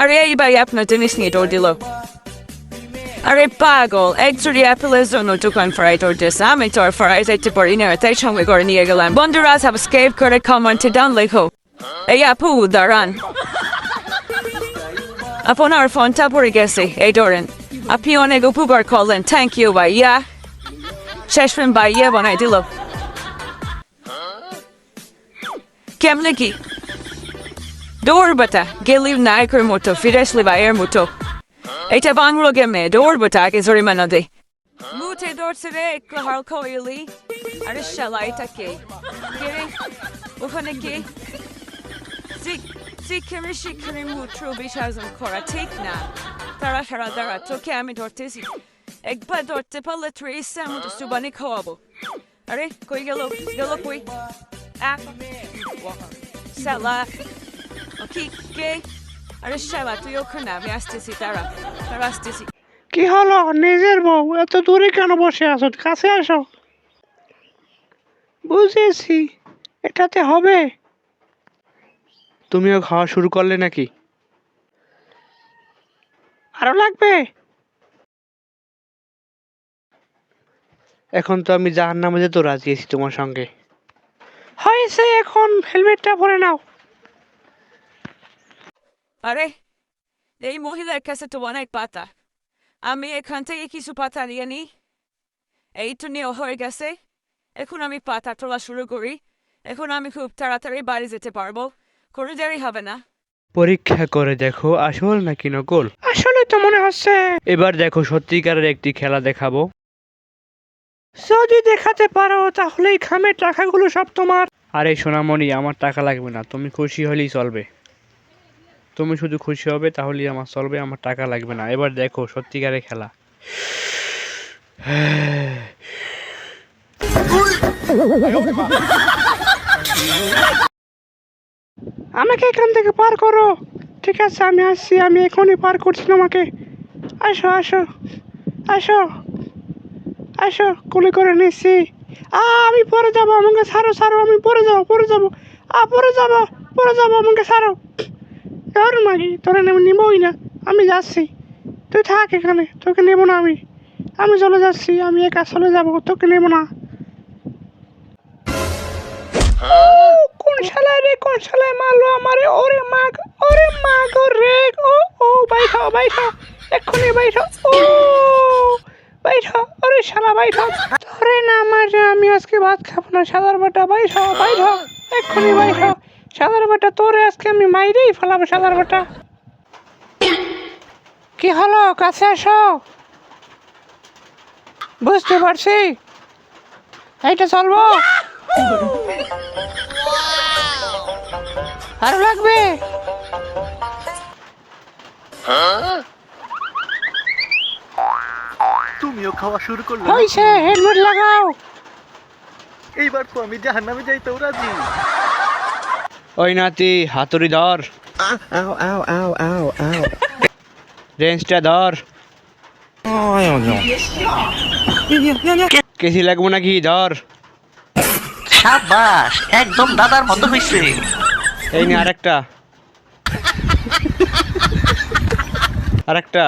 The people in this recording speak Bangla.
আরে এই ভাই আপনার জিনিস নিয়ে দৌড় দিল আরে পাগল এক জুড়ি অ্যাপেলের জন্য দোকান ফ্রাই তোর দিস আমি তোর ফ্রাই যাইতে পারি না তাই সঙ্গে করে নিয়ে গেলাম বন্ধুরা সাবস্ক্রাইব করে কমেন্টে ডাউন লেখো এই আপু দাঁড়ান আপনার ফোনটা পড়ে গেছে এই ধরেন আপনি অনেক উপকার করলেন থ্যাংক ইউ ভাইয়া শেষ ফিল্ম ভাইয়া বানাই দিল কেমনে কি দৌড় বাটা গেলি নায়কের মতো ফিরে আসলে ভাইয়ের মতো এটা বাংলো গেমে দৌড় বাটা আগে জোরে মানা দে মুঠে দৌড়ছে রে একটু হাল কইলি আরে শালা কে কে? ওখানে কে শিক্ষারে শিক্ষারে মুত্র বিসর্জন করা ঠিক না তারা সারা দাঁড়া তোকে আমি ধরতেছি একবার ধরতে পারলে ত্রিশ মতো সুবানি খাওয়াবো আরে কই গেল গেল কই ওকে কে হলো? নিজের বউ? এত দূরে কেন বসে আছো? কাছে আসো। বুঝেছি। এটাতে হবে। তুমিও খাওয়া শুরু করলে নাকি? আরও লাগবে? এখন তো আমি জাহান নামে যেতে রাজি আছি তোমার সঙ্গে। হয়েছে এখন হেলমেটটা পরে নাও। আরে এই মহিলার কাছে তো অনেক পাতা। আমি এখান থেকে কিছু পাতা নিয়ে নিই এই তো নিয়ে হয়ে গেছে। এখন আমি পাতা তোলা শুরু করি। এখন আমি খুব তাড়াতাড়ি বাড়ি যেতে পারব। কোনো দেরি হবে না। পরীক্ষা করে দেখো আসল নাকি নকল? আসলে তো মনে হচ্ছে এবার দেখো সত্যিকারের একটি খেলা দেখাবো। যদি দেখাতে পারো তাহলে এই খামের টাকাগুলো সব তোমার। আরে সোনামণি আমার টাকা লাগবে না। তুমি খুশি হলেই চলবে। তুমি শুধু খুশি হবে তাহলেই আমার চলবে। আমার টাকা লাগবে না। এবার দেখো সত্যিকারের খেলা। আমাকে এখান থেকে পার করো। ঠিক আছে আমি আসছি। আমি এখনই পার করছি তোমাকে। আসো আসো। আসো। আসো, কুলি করে নিচ্ছি। আ, আমি পরে যাব, আমাকে ছাড়ো ছাড়ো, আমি পরে যাব পরে যাব। আ, পরে যাব পরে যাব, আমাকে ছাড়ো। আর মাগি, তোরা নেব নিবই না। আমি যাচ্ছি। তুই থাক এখানে, তোকে নেব না আমি। আমি চলে যাচ্ছি, আমি একা চলে যাব, তোকে নেব না। কোন শালায় রে, কোন শালায় মারলো আমারে? ওরে মাগ ওরে মাগ রে। ও ও বাইঠা বাইঠা এক্ষুনি বাইঠা ও। ওরে শালা বাইঠা ধরে। না আমার আমি আজকে ভাত খাব না, সাদার বাটা বাইঠা বাইঠা এক্ষুনি বাইঠা সাদার বাটা তোরে আজকে আমি মাইরেই ফেলাবো, সাদার বাটা। কি হলো, কাছে আসো বুঝতে পারছি। এইটা চলবো। আরও লাগবে। তুমিও খাওয়া শুরু করলে। হয়েছে হেলমেট লাগাও। এইবার তো আমি জাহান নামে যাইতেও রাজি। ওই নাতি হাতুড়ি ধর। আও আও আও আও আও। রেঞ্জটা ধর। কেসি লাগবো নাকি? ধর। সাবাস একদম দাদার মতো হয়েছে এই নে আরেকটা। আরেকটা।